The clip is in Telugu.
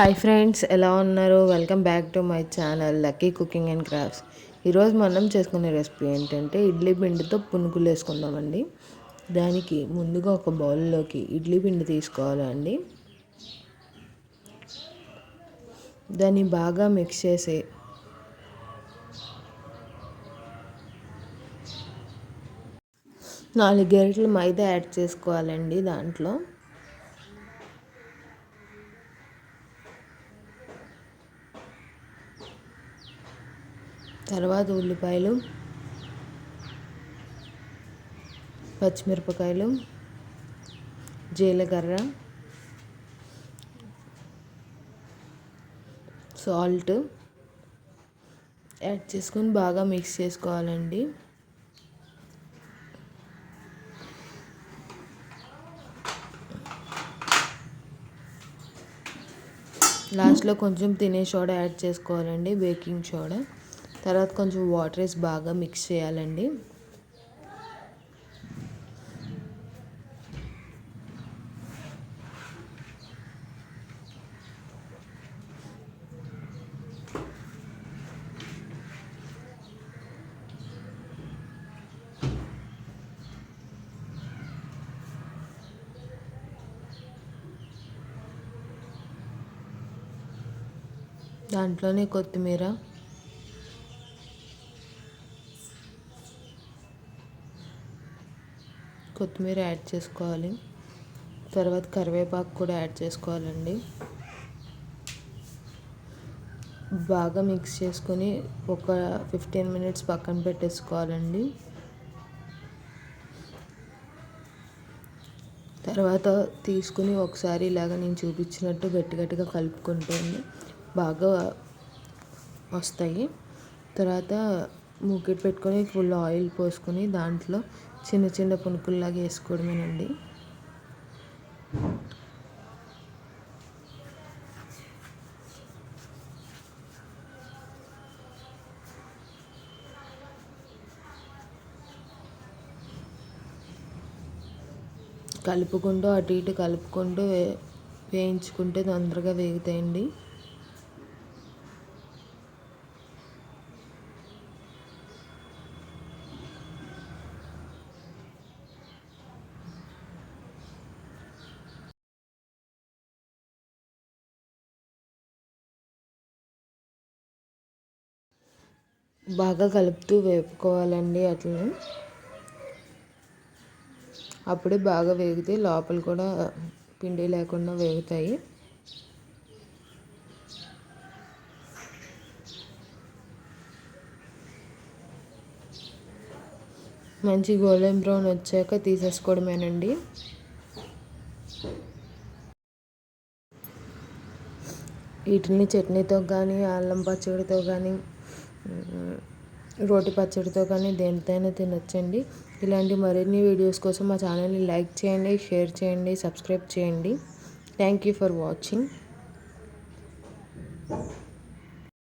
హాయ్ ఫ్రెండ్స్ ఎలా ఉన్నారు? Welcome back to my channel lucky cooking and crafts ఈరోజు మనం చేసుకునే రెసిపీ ఏంటంటే ఇడ్లీ పిండితో పునుగులు వేసుకుందామండి. దానికి ముందుగా ఒక బౌల్లోకి ఇడ్లీ పిండి తీసుకోవాలండి దాన్ని బాగా మిక్స్ చేసి నాలుగు గరిటలు మైదా యాడ్ చేసుకోవాలండి దాంట్లో. తర్వాత ఉల్లిపాయలు పచ్చిమిరపకాయలు జీలకర్ర సాల్ట్ యాడ్ చేసుకొని బాగా మిక్స్ చేసుకోవాలండి. లాస్ట్లో కొంచెం తినే సోడా యాడ్ చేసుకోవాలండి బేకింగ్ సోడా. తర్వాత కొంచెం వాటర్ వేసి బాగా మిక్స్ చేయాలండి. దాంట్లోనే కొత్తిమీర కొత్తిమీర యాడ్ చేసుకోవాలి. తర్వాత కరివేపాకు కూడా యాడ్ చేసుకోవాలండి. బాగా మిక్స్ చేసుకొని ఒక ఫిఫ్టీన్ మినిట్స్ పక్కన పెట్టేసుకోవాలండి. తర్వాత తీసుకుని ఒకసారి ఇలాగ నేను చూపించినట్టు గట్టి గట్టిగా కలుపుకుంటే బాగా వస్తాయి. తర్వాత మూకిట్ పెట్టుకొని ఫుల్ ఆయిల్ పోసుకొని దాంట్లో చిన్న చిన్న పునుకుల్లాగా వేసుకోవడమేనండి. కలుపుకుంటూ అటు ఇటు కలుపుకుంటూ వే వేయించుకుంటే తొందరగా వేగుతాయండి. బాగా కలుపుతూ వేపుకోవాలండి అట్లా అప్పుడే బాగా వేగితే లోపల కూడా పిండి లేకుండా వేగుతాయి. మంచి గోల్డెన్ బ్రౌన్ వచ్చాక తీసేసుకోవడమేనండి. వీటిని చట్నీతో కానీ అల్లం పచ్చడితో కానీ రోటి పచ్చడితో కానీ దేనితోనైనా తినొచ్చండి. ఇలాంటి మరిన్ని వీడియోస్ కోసం మా ఛానల్ని లైక్ చేయండి షేర్ చేయండి సబ్స్క్రైబ్ చేయండి. Thank you for watching.